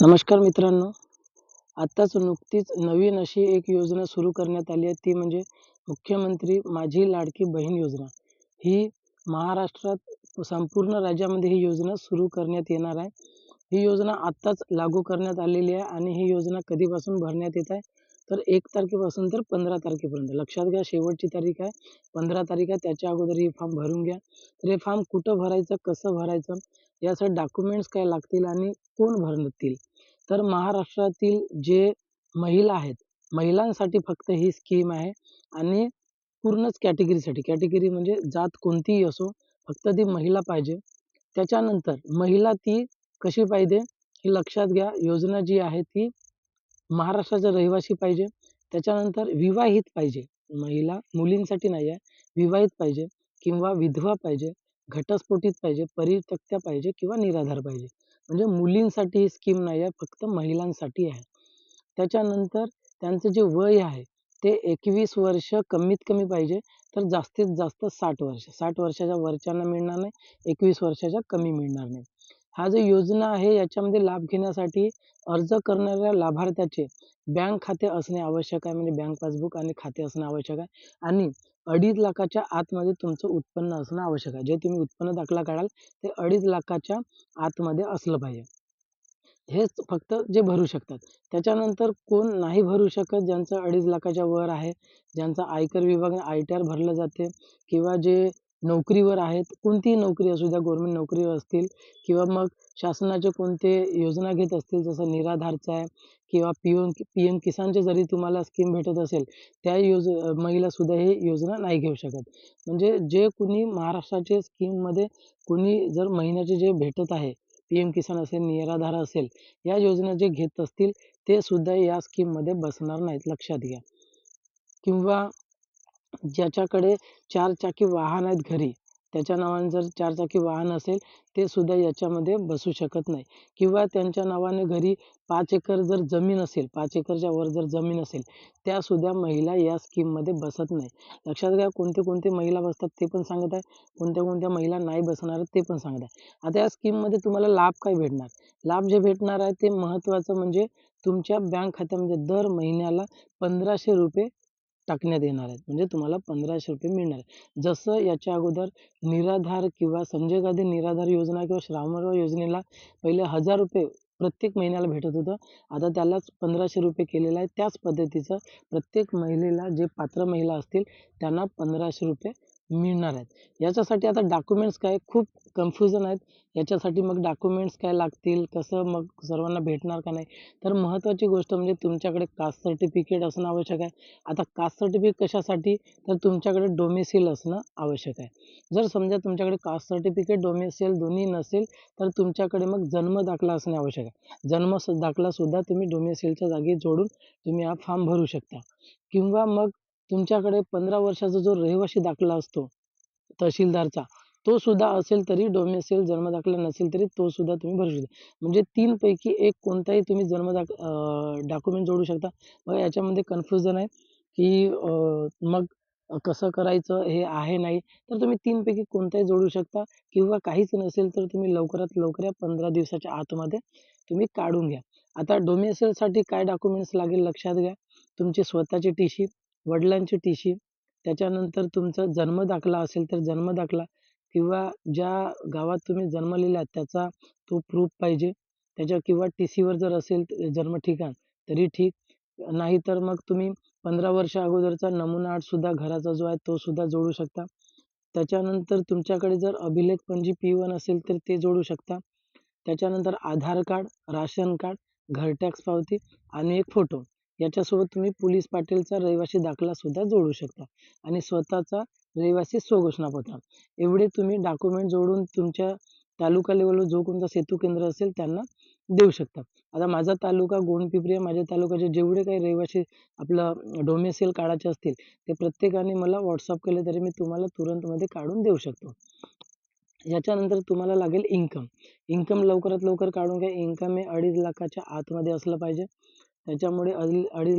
नमस्कार मित्रांनो. आत्ताच नुकतीच नवीन अशी एक योजना सुरू करण्यात आली आहे. ती म्हणजे मुख्यमंत्री माझी लाडकी बहीण योजना. ही महाराष्ट्रात संपूर्ण राज्यामध्ये ही योजना सुरू करण्यात येणार आहे. ही योजना आत्ताच लागू करण्यात आलेली आहे आणि ही योजना कधीपासून भरण्यात येत आहे? तर एक तारखेपासून तर पंधरा तारखेपर्यंत. लक्षात घ्या शेवटची तारीख आहे. पंधरा तारीख आहे. त्याच्या अगोदर ही फॉर्म भरून घ्या. तर हे फॉर्म कुठं भरायचं कसं भरायचं? यासाठी डॉक्युमेंट्स काय लागतील आणि कोण भरतील? तर महाराष्ट्रातील जे महिला आहेत महिलांसाठी फक्त ही स्कीम आहे आणि पूर्णच कॅटेगरीसाठी कॅटेगरी म्हणजे जात कोणतीही असो फक्त ती महिला पाहिजे. त्याच्यानंतर महिला ती कशी पाहिजे हे लक्षात घ्या. योजना जी आहे ती महाराष्ट्राचा रहिवासी पाहिजे. त्याच्यानंतर विवाहित पाहिजे. महिला मुलींसाठी नाही आहे. विवाहित पाहिजे किंवा विधवा पाहिजे घटस्फोटित पाहिजे परित्यक्त्या पाहिजे किंवा निराधार पाहिजे. म्हणजे मुलींसाठी ही स्कीम नाही आहे फक्त महिलांसाठी आहे. त्याच्यानंतर त्यांचं जे वय आहे ते एकवीस वर्ष कमीत कमी पाहिजे तर जास्तीत जास्त साठ वर्ष. साठ वर्षाच्या वरच्यांना मिळणार नाही एकवीस वर्षाच्या कमी मिळणार नाही. हा जो योजना आहे याच्यामध्ये लाभ घेण्यासाठी अर्ज करणाऱ्या लाभार्थ्याचे बँक खाते असणे आवश्यक आहे म्हणजे बँक पासबुक आणि खाते असणे आवश्यक आहे. आणि अडीच लाखाच्या आतमध्ये तुमचं उत्पन्न असणं आवश्यक आहे. जे तुम्ही उत्पन्न दाखला काढाल ते अडीच लाखाच्या आतमध्ये असलं पाहिजे. हेच फक्त जे भरू शकतात. त्याच्यानंतर कोण नाही भरू शकत ज्यांचं अडीच लाखाच्या वर आहे ज्यांचा आयकर विभाग आय टी आर भरलं जाते किंवा जे नोकरीवर आहेत. कोणतीही नोकरी असू द्या गव्हर्मेंट नोकरीवर असतील किंवा मग शासनाचे कोणते योजना घेत असतील जसं निराधारचं आहे किंवा पी एम पी एम किसानचे जरी तुम्हाला स्कीम भेटत असेल त्या योज महिलासुद्धा हे योजना नाही घेऊ शकत. म्हणजे जे कुणी महाराष्ट्राचे स्कीममध्ये कुणी जर महिन्याचे जे भेटत आहे पी एम किसान असेल निराधार असेल या योजना जे घेत असतील ते सुद्धा या स्कीममध्ये बसणार नाहीत लक्षात घ्या. किंवा ज्याच्याकडे चारचाकी वाहन आहेत घरी त्याच्या नावाने जर चारचाकी वाहन असेल ते सुद्धा याच्यामध्ये बसू शकत नाही. किंवा त्यांच्या नावाने घरी पाच एकर जर जमीन असेल पाच एकरच्या वर जर जमीन असेल त्यासुद्धा महिला या स्कीममध्ये बसत नाही. लक्षात घ्या कोणते कोणते महिला बसतात ते पण सांगत आहे कोणत्या कोणत्या महिला नाही बसणार ते पण सांगत आहे. आता या स्कीममध्ये तुम्हाला लाभ काय भेटणार? लाभ जे भेटणार आहे ते महत्त्वाचं म्हणजे तुमच्या बँक खात्यामध्ये दर महिन्याला पंधराशे रुपये टाकण्यात येणार आहेत. म्हणजे तुम्हाला पंधराशे रुपये मिळणार आहे जसं याच्या अगोदर निराधार किंवा संजय गांधी निराधार योजना किंवा श्रावणबाळ योजनेला पहिले हजार रुपये प्रत्येक महिन्याला भेटत होतं. आता त्यालाच पंधराशे रुपये केलेलं आहे त्याच पद्धतीचं प्रत्येक महिलेला जे पात्र महिला असतील त्यांना पंधराशे रुपये मिळणार आहेत. याच्यासाठी आता डॉक्युमेंट्स काय खूप कन्फ्युजन आहेत. याच्यासाठी मग डॉक्युमेंट्स काय लागतील? कसं मग सर्वांना भेटणार का नाही? तर महत्त्वाची गोष्ट म्हणजे तुमच्याकडे कास्ट सर्टिफिकेट असणं आवश्यक आहे. आता कास्ट सर्टिफिकेट कशासाठी? तर तुमच्याकडे डोमेसिल असणं आवश्यक आहे. जर समजा तुमच्याकडे कास्ट सर्टिफिकेट डोमेसिल दोन्ही नसेल तर तुमच्याकडे मग जन्म दाखला असणे आवश्यक आहे. जन्म दाखलासुद्धा तुम्ही डोमेसिलच्या जागी जोडून तुम्ही हा फॉर्म भरू शकता. किंवा मग तुमच्याकडे पंधरा वर्षाचा जो रहिवासी दाखला असतो तहसीलदारचा तो सुद्धा असेल तरी डोमेसेल जन्मदाखला नसेल तरी तो सुद्धा तुम्ही भरू शकता. म्हणजे तीनपैकी एक कोणताही तुम्ही जन्मदाख डॉक्युमेंट जोडू शकता. मग याच्यामध्ये कन्फ्युजन आहे की मग कसं करायचं हे आहे नाही तर तुम्ही तीनपैकी कोणताही जोडू शकता किंवा काहीच नसेल तर तुम्ही लवकरात लवकर या पंधरा दिवसाच्या आतमध्ये तुम्ही काढून घ्या. आता डोमेसेलसाठी काय डॉक्युमेंट्स लागेल लक्षात घ्या. तुमची स्वतःची टी शी वडिलांची टी सी त्याच्यानंतर तुमचा जन्म दाखला असेल तर जन्मदाखला किंवा ज्या गावात तुम्ही जन्मलेला त्याचा तो प्रूफ पाहिजे. त्याच्या किंवा टी सीवर जर असेल जन्म ठिकाण तरी ठीक. नाहीतर मग तुम्ही पंधरा वर्ष अगोदरचा नमुना आर्टसुद्धा घराचा जो आहे तो सुद्धा जोडू शकता. त्याच्यानंतर तुमच्याकडे जर अभिलेख पणजी पी वन असेल तर ते जोडू शकता. त्याच्यानंतर आधार कार्ड राशन कार्ड घर टॅक्स पावती आणि एक फोटो याच्यासोबत तुम्ही पोलीस पाटीलचा रहिवासी दाखलासुद्धा जोडू शकता आणि स्वतःचा रहिवासी स्वघोषणापत्र एवढे तुम्ही डॉक्युमेंट जोडून तुमच्या तालुका लेवलवर जो कोणता सेतू केंद्र असेल त्यांना देऊ शकता. आता माझा तालुका गोंडपिपरी आहे. माझ्या तालुक्याचे जेवढे काही रहिवासी आपलं डोमेसिल काढायचे असतील ते प्रत्येकाने मला व्हॉट्सअप केले तरी मी तुम्हाला तुरंतमध्ये काढून देऊ शकतो. याच्यानंतर तुम्हाला लागेल इन्कम इन्कम लवकरात लवकर काढून घ्या. इन्कम हे अडीच लाखाच्या आतमध्ये असलं पाहिजे. त्याच्यामुळे अडीच अडीच